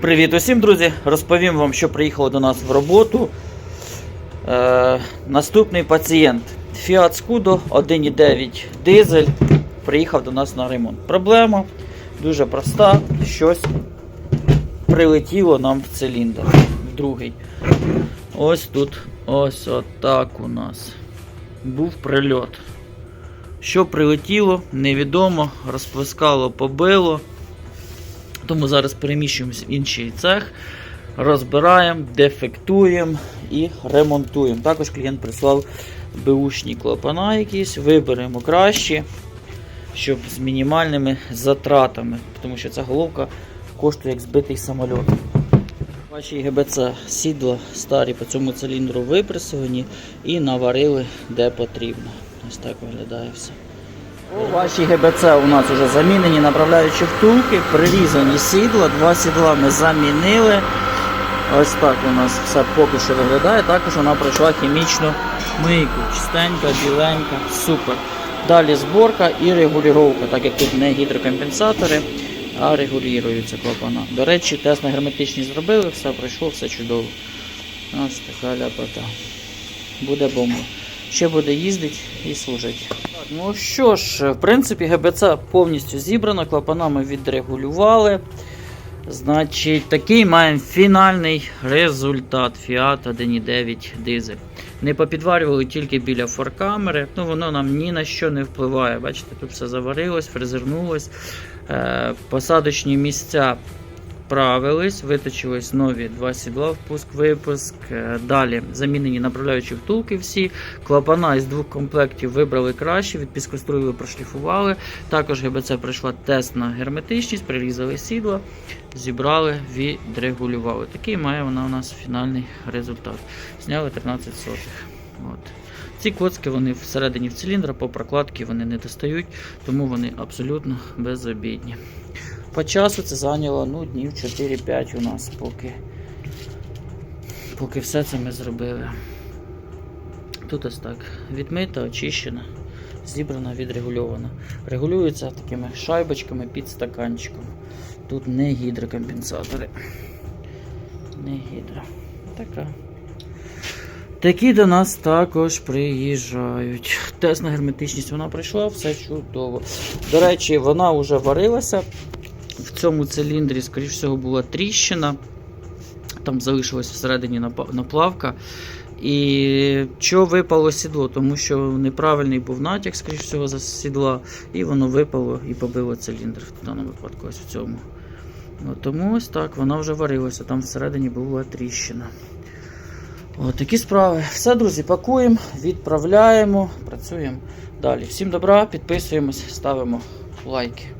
Привіт усім, друзі! Розповім вам, що приїхало до нас в роботу. Е, наступний пацієнт Fiat Scudo 1.9 дизель приїхав до нас на ремонт. Проблема дуже проста. Щось прилетіло нам в циліндр. Другий. Ось тут, ось отак у нас. Був прильот. Що прилетіло, невідомо, розплескало, побило. Тому зараз переміщуємось в інший цех, розбираємо, дефектуємо і ремонтуємо. Також клієнт прислав беушні клапана якісь, виберемо кращі, щоб з мінімальними затратами, тому що ця головка коштує як збитий самоліт. Ваші ГБЦ сідла старі по цьому циліндру випресовані і наварили де потрібно. Ось так виглядає все. Ваші ГБЦ у нас вже замінені, направляючи втулки, прирізані сідла, два сідла ми замінили. Ось так у нас все поки що виглядає. Також вона пройшла хімічну мийку. Чистенька, біленька, супер. Далі зборка і регулювання, так як тут не гідрокомпенсатори, а регулюються клапана. До речі, тест на герметичність зробили, все пройшло, все чудово. Ось така ляпота. Буде бомба. Ще буде їздити і служити. Ну що ж, в принципі, ГБЦ повністю зібрано, клапанами відрегулювали. Значить, такий маємо фінальний результат Fiat 1.9 дизель. Не попідварювали тільки біля форкамери, ну воно нам ні на що не впливає. Бачите, тут все заварилось, фрезернулось. Е, посадочні місця правились, виточились нові два сідла, впуск-випуск. Е, Далі замінені направляючі втулки всі. Клапана із двох комплектів вибрали краще, від піскоструїли прошліфували. Також ГБЦ пройшла тест на герметичність, прирізали сідла, зібрали, відрегулювали. Такий має вона у нас фінальний результат. Зняли 13 сотих. От. Ці коцки вони всередині в циліндра, по прокладці вони не достають, тому вони абсолютно безобідні. По часу це зайняло ну, днів 4-5 у нас, поки, поки все це ми зробили. Тут ось так відмита, очищена, зібрана, відрегульована. Регулюється такими шайбочками під стаканчиком. Тут не гідрокомпенсатори. Не гідро. Така. Такі до нас також приїжджають. Тест на герметичність вона пройшла, все чудово. До речі, вона вже варилася. В цьому циліндрі, скоріш всього, була тріщина. Там залишилась всередині наплавка. І що випало сідло? Тому що неправильний був натяк, скоріш всього, за сідла, і воно випало і побило циліндр в даному випадку ось в цьому. От, тому ось так, вона вже варилася, там всередині була тріщина. От такі справи. Все, друзі, пакуємо, відправляємо, працюємо далі. Всім добра, підписуємось, ставимо лайки.